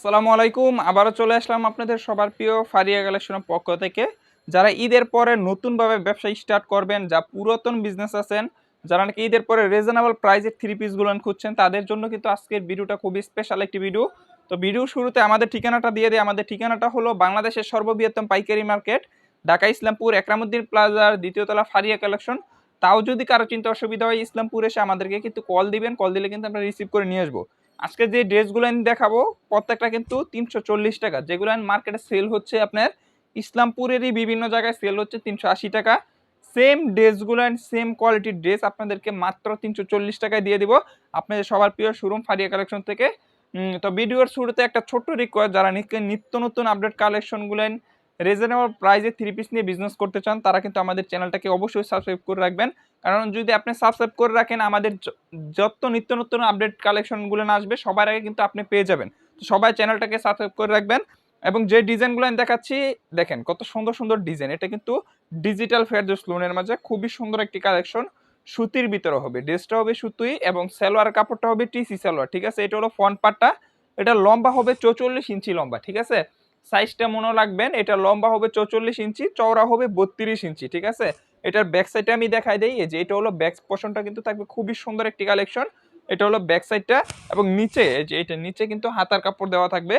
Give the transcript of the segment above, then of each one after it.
আসসালামু আলাইকুম, আবারও চলে আসলাম আপনাদের সবার প্রিয় ফারিয়া কালেকশনের পক্ষ থেকে। যারা ঈদের পরে নতুনভাবে ব্যবসা স্টার্ট করবেন, যা পুরাতন বিজনেস আছেন, যারা নাকি ঈদের পরে রিজনেবল প্রাইসের থ্রি পিসগুলো খুঁজছেন, তাদের জন্য কিন্তু আজকের ভিডিওটা খুবই স্পেশাল একটি ভিডিও তো ভিডিও শুরুতে আমাদের ঠিকানাটা দিয়ে দিই। আমাদের ঠিকানাটা হলো বাংলাদেশের সর্ববৃহত্তম পাইকারি মার্কেট ঢাকা ইসলামপুর, একরামুদ্দিন প্লাজার দ্বিতীয়তলা ফারিয়া কালেকশন তাও যদি কারও চিন্তা অসুবিধা হয়, ইসলামপুর এসে আমাদেরকে কিন্তু কল দিবেন। কল দিলে কিন্তু আমরা রিসিভ করে নিয়ে আসব। আজকে যে ড্রেসগুলো আমি দেখাবো, প্রত্যেকটা কিন্তু তিনশো চল্লিশ টাকা। যেগুলো মার্কেটে সেল হচ্ছে আপনার, ইসলামপুরেরই বিভিন্ন জায়গায় সেল হচ্ছে তিনশো আশি টাকা। সেম ড্রেসগুলো অ্যান্ড সেম কোয়ালিটির ড্রেস আপনাদেরকে মাত্র তিনশো চল্লিশ টাকায় দিয়ে দিব। আপনাদের সবার প্রিয় শোরুম ফারিয়া কালেকশন থেকে। তো ভিডিওর শুরুতে একটা ছোট্ট রিকোয়েস্ট যারা নিত্য- নিত্য নতুন আপডেট কালেকশনগুলো রিজনেবল প্রাইসে থ্রি পিস নিয়ে বিজনেস করতে চান, তারা কিন্তু আমাদের চ্যানেলটাকে অবশ্যই সাবস্ক্রাইব করে রাখবেন। কারণ যদি আপনি সাবস্ক্রাইব করে রাখেন, আমাদের যত নিত্য নতুন আপডেট কালেকশনগুলো না আসবে, সবার আগে কিন্তু আপনি পেয়ে যাবেন। তো সবাই চ্যানেলটাকে সাবস্ক্রাইব করে রাখবেন এবং যে ডিজাইনগুলো আমি দেখাচ্ছি, দেখেন কত সুন্দর সুন্দর ডিজাইন এটা কিন্তু ডিজিটাল ফেয়ারদোস লোনের মাঝে খুবই সুন্দর একটি কালেকশন সুতির ভিতরে হবে ড্রেসটা হবে সুতুই এবং সালোয়ার কাপড়টা হবে টিসি সালোয়ার, ঠিক আছে? এটা হলো ফ্রন্ট পার্টটা এটা লম্বা হবে চৌচল্লিশ ইঞ্চি লম্বা, ঠিক আছে? সাইজটা মনে রাখবেন, এটা লম্বা হবে চৌচল্লিশ ইঞ্চি, চওড়া হবে বত্রিশ ইঞ্চি, ঠিক আছে? এটার ব্যাক সাইডটা আমি দেখাই দিই যে এটা হলো ব্যাক পোর্শনটা কিন্তু থাকবে খুবই সুন্দর একটি কালেকশন এটা হলো ব্যাক সাইডটা এবং নিচে যে এটা নিচে কিন্তু হাতার কাপড় দেওয়া থাকবে।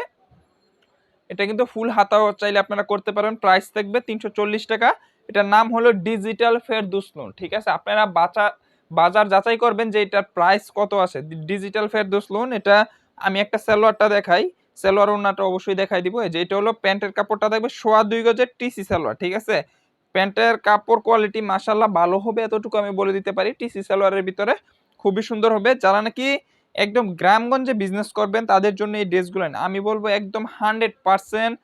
এটা কিন্তু ফুল হাতাও চাইলে আপনারা করতে পারেন প্রাইস থাকবে তিনশো চল্লিশ টাকা। এটার নাম হলো ডিজিটাল ফেয়ার দুসলুন ঠিক আছে? আপনারা বাচা, বাজার যাচাই করবেন যে এটার প্রাইস কত আছে। ডিজিটাল ফেয়ার দুসলুন এটা আমি একটা স্যালোয়ারটা দেখাই। সালোয়ার ওনাটা অবশ্যই দেখাই দিব। এই যে এটা হলো প্যান্টের কাপড়টা থাকবে সোয়া দুই গজের টিসি সালোয়ার, ঠিক আছে? প্যান্টের কাপড় কোয়ালিটি মাসাল্লাহ ভালো হবে এতটুকু আমি বলে দিতে পারি। টিসি সালোয়ারের ভিতরে খুবই সুন্দর হবে। যারা নাকি একদম গ্রামগঞ্জে বিজনেস করবেন, তাদের জন্য এই ড্রেসগুলো আমি বলব একদম হান্ড্রেড পারসেন্ট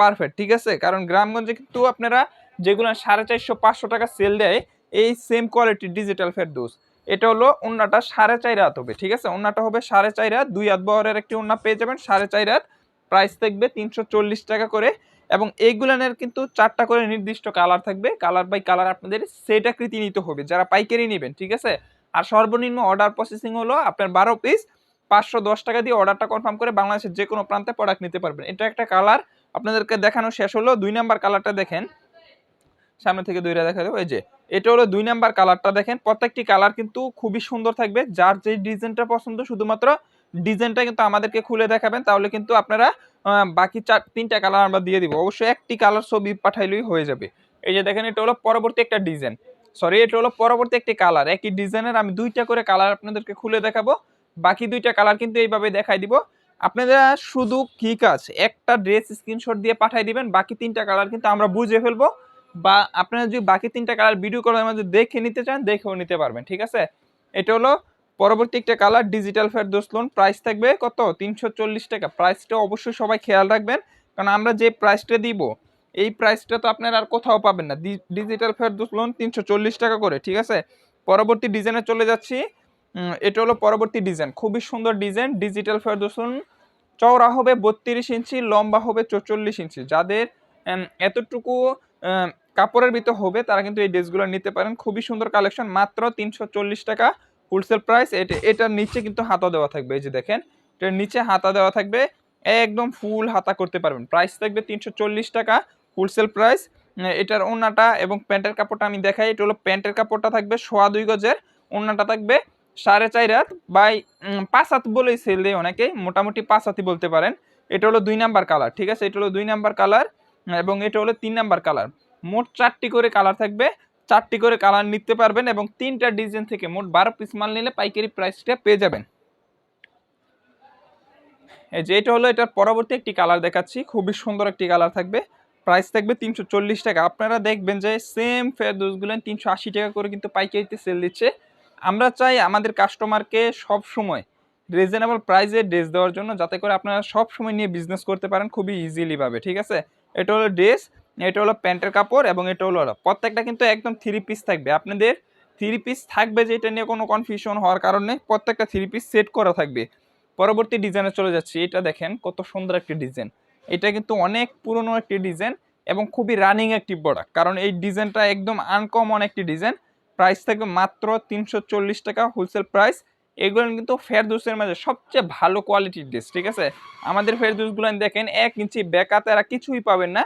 পারফেক্ট ঠিক আছে? কারণ গ্রামগঞ্জে কিন্তু আপনারা যেগুলো সাড়ে চারশো, পাঁচশো টাকা সেল দেয়, এই সেম কোয়ালিটি ডিজিটাল ফেরদোস। এটা হলো ওন্নাটা সাড়ে চার হাত হবে, ঠিক আছে? ওন্নাটা হবে সাড়ে চার হাত, দুই হাত বহরের একটি ওন্না পেয়ে যাবেন সাড়ে চার হাত। প্রাইস থাকবে তিনশো চল্লিশ টাকা করে এবং এইগুলানের কিন্তু চারটা করে নির্দিষ্ট কালার থাকবে। কালার বাই কালার আপনাদের সেট আকৃতি নিতে হবে, যারা পাইকারি নেবেন, ঠিক আছে? আর সর্বনিম্ন অর্ডার প্রসেসিং হলো আপনার বারো পিস পাঁচশো দশ টাকা দিয়ে অর্ডারটা কনফার্ম করে বাংলাদেশের যে কোনো প্রান্তে প্রোডাক্ট নিতে পারবেন। এটা একটা কালার আপনাদেরকে দেখানো শেষ হলো। দুই নাম্বার কালারটা দেখেন। সামনে থেকে দুইটা দেখা দেবো এই যে এটা হলো দুই নাম্বার কালারটা দেখেন। প্রত্যেকটি কালার কিন্তু খুবই সুন্দর থাকবে। যার যে ডিজাইনটা পছন্দ, শুধুমাত্র ডিজাইনটা কিন্তু আমাদেরকে খুলে দেখাবেন, তাহলে কিন্তু আপনারা বাকি চার, তিনটা কালার আমরা দিয়ে দিব। অবশ্যই একটি কালার ছবি পাঠাইলেই হয়ে যাবে। এই যে দেখেন, এটা হলো পরবর্তী একটা ডিজাইন। সরি এটা হলো পরবর্তী একটি কালার। একই ডিজাইনের আমি দুইটা করে কালার আপনাদেরকে খুলে দেখাবো। বাকি দুইটা কালার কিন্তু এইভাবে দেখাই দিব। আপনারা শুধু কি কাজ? একটা ড্রেস স্ক্রিনশট দিয়ে পাঠাই দিবেন, বাকি তিনটা কালার কিন্তু আমরা বুঝে ফেলব। বা আপনারা যদি বাকি তিনটা কালার ভিডিও করার মধ্যে দেখে নিতে চান, দেখেও নিতে পারবেন, ঠিক আছে? এটা হলো পরবর্তী একটা colour digital Ferdous loan price থাকবে কত? তিনশো চল্লিশ টাকা। প্রাইসটা অবশ্যই সবাই খেয়াল রাখবেন, কারণ আমরা যে প্রাইসটা দিব, এই প্রাইসটা তো আপনারা আর কোথাও পাবেন না। ডিজিটাল ফেরদোস লোন তিনশো চল্লিশ টাকা করে, ঠিক আছে? পরবর্তী ডিজাইনে চলে যাচ্ছি। এটা হলো পরবর্তী ডিজাইন খুবই সুন্দর ডিজাইন ডিজিটাল ফেরদোস লোন চওড়া হবে বত্রিশ ইঞ্চি, লম্বা হবে চৌচল্লিশ ইঞ্চি। যাদের এতটুকু কাপড়ের ভিতর হবে, তারা কিন্তু এই ড্রেসগুলো নিতে পারেন। খুবই সুন্দর কালেকশন, মাত্র তিনশো চল্লিশ টাকা হোলসেল প্রাইস এটা, এটার নিচে কিন্তু হাতা দেওয়া থাকবে, এই যে দেখেন। এটার নিচে হাতা দেওয়া থাকবে, একদম ফুল হাতা করতে পারবেন। প্রাইস থাকবে তিনশো চল্লিশ টাকা হোলসেল প্রাইস এটার ওন্নাটা এবং প্যান্টের কাপড়টা আমি দেখাই, এটা হলো প্যান্টের কাপড়টা থাকবে সোয়া দুই গজের ওন্নাটা থাকবে সাড়ে চার হাত বাই পাঁচ হাত বলেই সেল দেয় অনেকেই, মোটামুটি পাঁচ হাতই বলতে পারেন। এটা হলো দুই নাম্বার কালার ঠিক আছে? এটা হলো দুই নাম্বার কালার এবং এটা হলো তিন নাম্বার কালার মোট চারটি করে কালার থাকবে। চারটি করে কালার নিতে পারবেন এবং তিনটা ডিজাইন থেকে মোট বারো পিস মাল নিলে পাইকারি প্রাইসটা পেয়ে যাবেন। এই যে এটা হলো এটার পরবর্তী একটি কালার দেখাচ্ছি। খুবই সুন্দর একটি কালার থাকবে। প্রাইস থাকবে তিনশো চল্লিশ টাকা। আপনারা দেখবেন যে সেম ফেরদোসগুলো তিনশো আশি টাকা করে কিন্তু পাইকারিতে সেল দিচ্ছে। আমরা চাই আমাদের কাস্টমারকে সব সময় রিজনেবল প্রাইসে ড্রেস দেওয়ার জন্য, যাতে করে আপনারা সব সময় নিয়ে বিজনেস করতে পারেন খুবই ইজিলিভাবে ঠিক আছে? এটা হলো ড্রেস এটা হলো প্যান্টের কাপড় এবং এটা হলো প্রত্যেকটা কিন্তু একদম থ্রি পিস থাকবে। আপনাদের থ্রি পিস থাকবে যে এটা নিয়ে কোনো কনফিউশন হওয়ার কারণে প্রত্যেকটা থ্রি পিস সেট করা থাকবে। পরবর্তী ডিজাইনে চলে যাচ্ছি। এটা দেখেন কত সুন্দর একটি ডিজাইন এটা কিন্তু অনেক পুরনো একটি ডিজাইন এবং খুবই রানিং একটি প্রোডাক্ট কারণ এই ডিজাইনটা একদম আনকমন একটি ডিজাইন প্রাইস থাকবে মাত্র তিনশো চল্লিশ টাকা হোলসেল প্রাইস এগুলো কিন্তু ফেরদুসের মাঝে সবচেয়ে ভালো কোয়ালিটির ড্রেস ঠিক আছে? আমাদের ফেরদুসগুলো দেখেন এক ইঞ্চি ব্যাকাতে এরা কিছুই পাবেন না।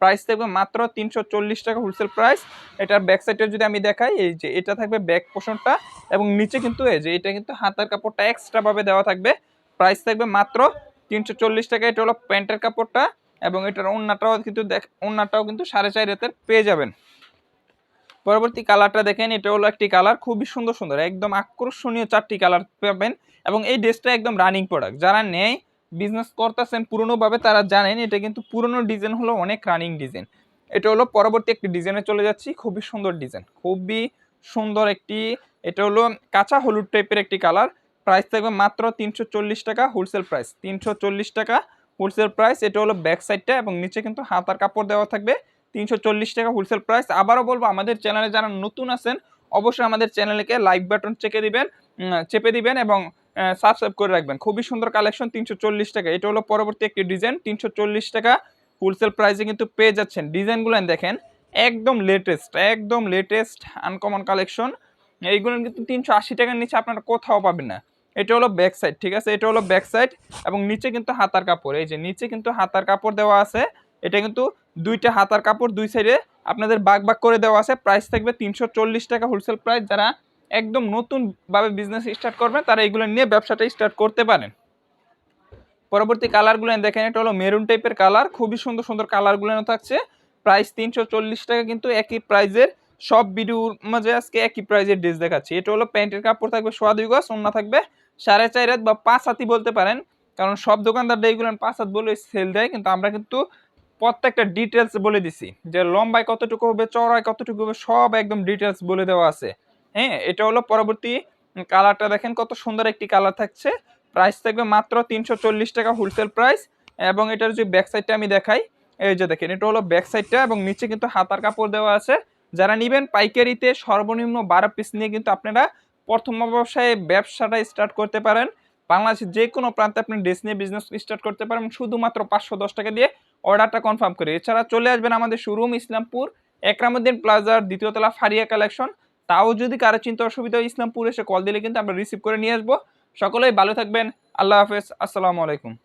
প্রাইস থাকবে মাত্র তিনশো চল্লিশ টাকা হোলসেল প্রাইস এটার ব্যাক সাইডে যদি আমি দেখাই, এই যে এটা থাকবে ব্যাক পোষণটা এবং নিচে কিন্তু এই যে এটা কিন্তু হাতার কাপড়টা এক্সট্রাভাবে দেওয়া থাকবে। প্রাইস থাকবে মাত্র তিনশো চল্লিশ টাকা। এটা হলো প্যান্টের কাপড়টা এবং এটার ওন্নাটাও কিন্তু দেখ ওন্নাটাও কিন্তু সাড়ে চার রেতের পেয়ে যাবেন। পরবর্তী কালারটা দেখেন, এটা হলো একটি কালার খুবই সুন্দর সুন্দর, একদম আকর্ষণীয় চারটি কালার পাবেন এবং এই ড্রেসটা একদম রানিং প্রোডাক্ট যারা নেয় বিজনেস করতেছেন পুরনোভাবে, তারা জানেন, এটা কিন্তু পুরনো ডিজাইন হলো অনেক রানিং ডিজাইন এটা হলো পরবর্তী একটি ডিজাইনে চলে যাচ্ছি, খুবই সুন্দর ডিজাইন খুবই সুন্দর একটি, এটা হলো কাঁচা হলুদ টাইপের একটি কালার প্রাইস থাকবে মাত্র তিনশো চল্লিশ টাকা হোলসেল প্রাইস তিনশো চল্লিশ টাকা হোলসেল প্রাইস এটা হলো ব্যাক সাইডটা এবং নিচে কিন্তু হাতার কাপড় দেওয়া থাকবে, তিনশো চল্লিশ টাকা হোলসেল প্রাইস আবারও বলব, আমাদের চ্যানেলে যারা নতুন আছেন, অবশ্যই আমাদের চ্যানেলকে লাইক বাটন চেকে দিবেন চেপে দিবেন এবং সাবস্ক্রাইব করে রাখবেন। খুবই সুন্দর কালেকশন তিনশো চল্লিশ টাকা। এটা হলো পরবর্তী একটি ডিজাইন তিনশো চল্লিশ টাকা। হোলসেল প্রাইসে কিন্তু পেয়ে যাচ্ছেন। ডিজাইনগুলো দেখেন, একদম লেটেস্ট একদম লেটেস্ট আনকমন কালেকশন এইগুলো কিন্তু তিনশো আশি টাকার নিচে আপনারা কোথাও পাবেন না। এটা হলো ব্যাক সাইড ঠিক আছে? এটা হলো ব্যাক সাইড এবং নিচে কিন্তু হাতার কাপড়। এই যে নিচে কিন্তু হাতার কাপড় দেওয়া আছে। এটা কিন্তু দুইটা হাতার কাপড় দুই সাইডে আপনাদের বাগ বাগ করে দেওয়া আছে। প্রাইস থাকবে তিনশো চল্লিশ টাকা হোলসেল প্রাইস যারা একদম নতুনভাবে বিজনেস স্টার্ট করবেন, তারা এগুলো নিয়ে ব্যবসাটা স্টার্ট করতে পারেন। পরবর্তী কালারগুলো দেখেন, এটা হলো মেরুন টাইপের কালার খুবই সুন্দর সুন্দর কালারগুলো থাকছে। প্রাইস তিনশো চল্লিশ টাকা, কিন্তু একই প্রাইজের সব ভিডিওর মাঝে আজকে একই প্রাইজের ড্রেস দেখাচ্ছি। এটা হলো প্যান্টের কাপড় থাকবে সোয়া দুই গজ অন্য থাকবে সাড়ে চার হাত বা পাঁচ হাতি বলতে পারেন। কারণ সব দোকানদার এইগুলো পাঁচ হাত বলে সেল দেয়, কিন্তু আমরা কিন্তু প্রত্যেকটা ডিটেলস বলে দিছি। যে লম্বায় কতটুকু হবে চড়ায় কতটুকু হবে, সব একদম ডিটেলস বলে দেওয়া আছে। হ্যাঁ এটা হলো পরবর্তী কালারটা। দেখেন কত সুন্দর একটি কালার থাকছে। প্রাইস থাকবে মাত্র তিনশো চল্লিশ টাকা হোলসেল প্রাইস এবং এটার যে ব্যাক সাইডটা আমি দেখাই, এই যে দেখেন, এটা হলো ব্যাক সাইডটা এবং নিচে কিন্তু হাতার কাপড় দেওয়া আছে। যারা নিবেন পাইকারিতে সর্বনিম্ন বারো পিস নিয়ে কিন্তু আপনারা প্রথম ব্যবসায় ব্যবসাটা স্টার্ট করতে পারেন। বাংলাদেশের যে কোনো প্রান্তে আপনি ড্রেস নিয়ে বিজনেস স্টার্ট করতে পারেন। শুধুমাত্র পাঁচশো দশ টাকা দিয়ে অর্ডারটা কনফার্ম করে। এছাড়া চলে আসবেন আমাদের শোরুম ইসলামপুর, একরামুদ্দিন প্লাজার দ্বিতীয় তলা ফারিয়া কালেকশন তাও যদি কারও চিন্তা অসুবিধা হয় ইসলামপুর এসে কল দিলে কিন্তু আমরা রিসিভ করে নিয়ে আসব। সকলেই ভালো থাকবেন। আল্লাহ হাফেজ। আসসালামু আলাইকুম।